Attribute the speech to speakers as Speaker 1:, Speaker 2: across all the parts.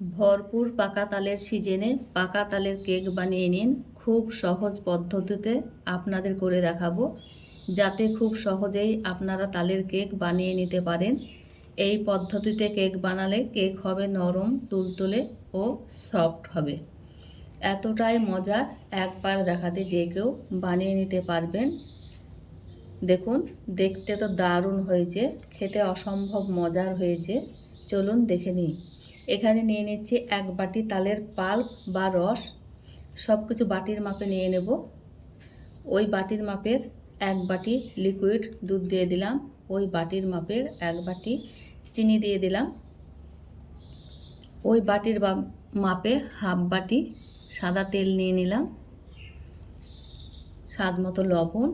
Speaker 1: ভরপুর পাকা তালের সিজনে পাকা তালের কেক বানিয়ে নিন খুব সহজ পদ্ধতিতে আপনাদের করে দেখাবো। যাতে খুব সহজেই আপনারা তালের কেক বানিয়ে নিতে পারেন। এই পদ্ধতিতে কেক বানালে কেক হবে নরম, তুলতুলে ও সফট হবে। এতটাই মজার একবার দেখাতে যে কেউ বানিয়ে নিতে পারবেন। দেখুন, দেখতে তো দারুণ হয়েছে, খেতে অসম্ভব মজার হয়েছে। চলুন দেখে নিই। এখানে নিয়ে নিচ্ছি এক বাটি তালের পাল্প বা রস। সব কিছু বাটির মাপে নিয়ে নেব। ওই বাটির মাপের এক বাটি লিকুইড দুধ দিয়ে দিলাম। ওই বাটির মাপের এক বাটি চিনি দিয়ে দিলাম। ওই বাটির মাপে হাফ বাটি সাদা তেল নিয়ে নিলাম। স্বাদ মতো লবণ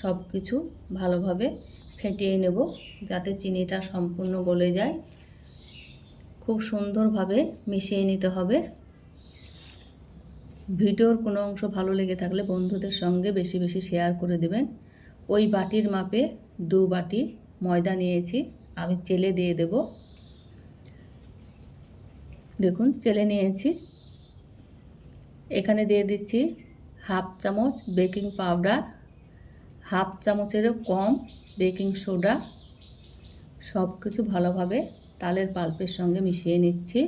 Speaker 1: সব কিছু ভালোভাবে ফেটিয়ে নেব যাতে চিনিটা সম্পূর্ণ গলে যায়। খুব সুন্দরভাবে মিশিয়ে নিতে হবে। ভিডিওর কোনো অংশ ভালো লেগে থাকলে বন্ধুদের সঙ্গে বেশি বেশি শেয়ার করে দেবেন। ওই বাটির মাপে দু বাটি ময়দা নিয়েছি, আমি চেলে দিয়ে দেব। দেখুন, চেলে নিয়েছি। এখানে দিয়ে দিচ্ছি হাফ চামচ বেকিং পাউডার, হাফ চামচেরও কম বেকিং সোডা সব কিছু ভালোভাবে তালের পাল্পের সঙ্গে মিশিয়ে নিচ্ছি।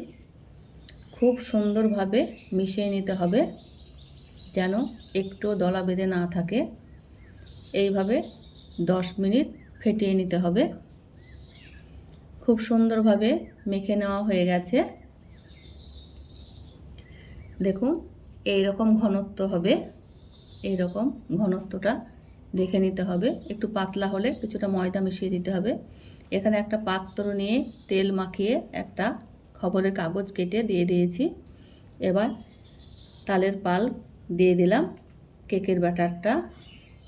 Speaker 1: খুব সুন্দরভাবে মিশিয়ে নিতে হবে, যেন একটু দলা বেঁধে না থাকে। এইভাবে দশ মিনিট ফেটিয়ে নিতে হবে। খুব সুন্দরভাবে মেখে নেওয়া হয়ে গেছে। দেখুন এই রকম ঘনত্ব হবে। এই রকম ঘনত্বটা দেখে নিতে হবে। একটু পাতলা হলে কিছুটা ময়দা মিশিয়ে দিতে হবে। এখানে একটা পাত্র নিয়ে তেল মাখিয়ে একটা খবরের কাগজ কেটে দিয়ে দিয়েছি। এবার তালের পাল দিয়ে দিলাম কেকের ব্যাটারটা।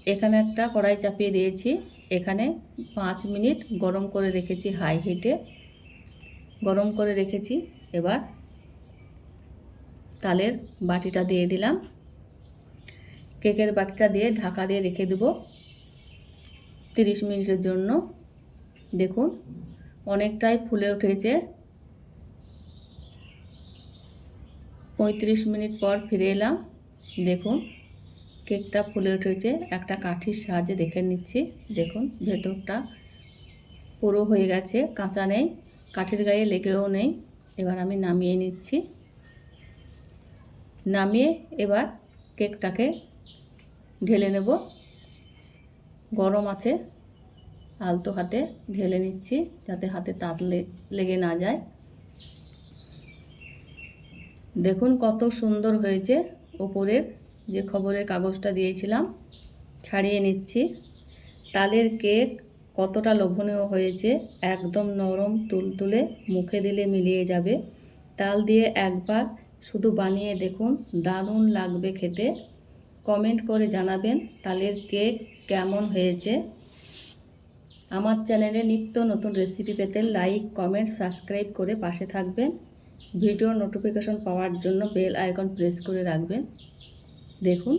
Speaker 1: এখানে একটা কড়াই চাপিয়ে দিয়েছি। এখানে পাঁচ মিনিট গরম করে রেখেছি হাই হিটে। গরম করে রেখেছি। এবার তালের বাটিটা দিয়ে দিলাম। কেকের বাটিটা দিয়ে ঢাকা দিয়ে রেখে দেবো তিরিশ মিনিটের জন্য। দেখুন, অনেকটাই ফুলে উঠেছে। পঁয়ত্রিশ মিনিট পর ফিরে এলাম। দেখুন, কেকটা ফুলে উঠেছে। একটা কাঠির সাহায্যে দেখে নিচ্ছি। দেখুন, ভেতরটা পুরো হয়ে গেছে, কাঁচা নেই, কাঠের গায়ে লেগেও নেই। এবার আমি নামিয়ে নিচ্ছি। নামিয়ে এবার কেকটাকে ঢেলে নেব। গরম আছে। আলতো হাতে ঢেলে নিচ্ছি যাতে হাতে লে- লেগে না যায়। দেখুন কত সুন্দর হয়েছে ওপরের যে খবরের কাগজটা দিয়েছিলাম, ছাড়িয়ে নিচ্ছি। তালের কেক কতটা লোভনীয় হয়েছে, একদম নরম তুলতুলে মুখে দিলে মিলিয়ে যাবে। তাল দিয়ে একবার শুধু বানিয়ে দেখুন, দারুণ লাগবে খেতে। কমেন্ট করে জানাবেন তালের কেক কেমন হয়েছে। আমার চ্যানেলে নিত্য নতুন রেসিপি পেতে লাইক, কমেন্ট, সাবস্ক্রাইব করে পাশে থাকবেন। ভিডিও নোটিফিকেশন পাওয়ার জন্য বেল আইকন প্রেস করে রাখবেন। দেখুন,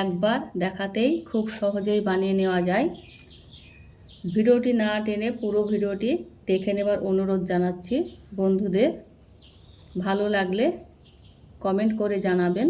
Speaker 1: একবার দেখাতেই খুব সহজেই বানিয়ে নেওয়া যায়। ভিডিওটি না টেনে পুরো ভিডিওটি দেখে নেবার অনুরোধ জানাচ্ছি। বন্ধুদের ভালো লাগলে কমেন্ট করে জানাবেন।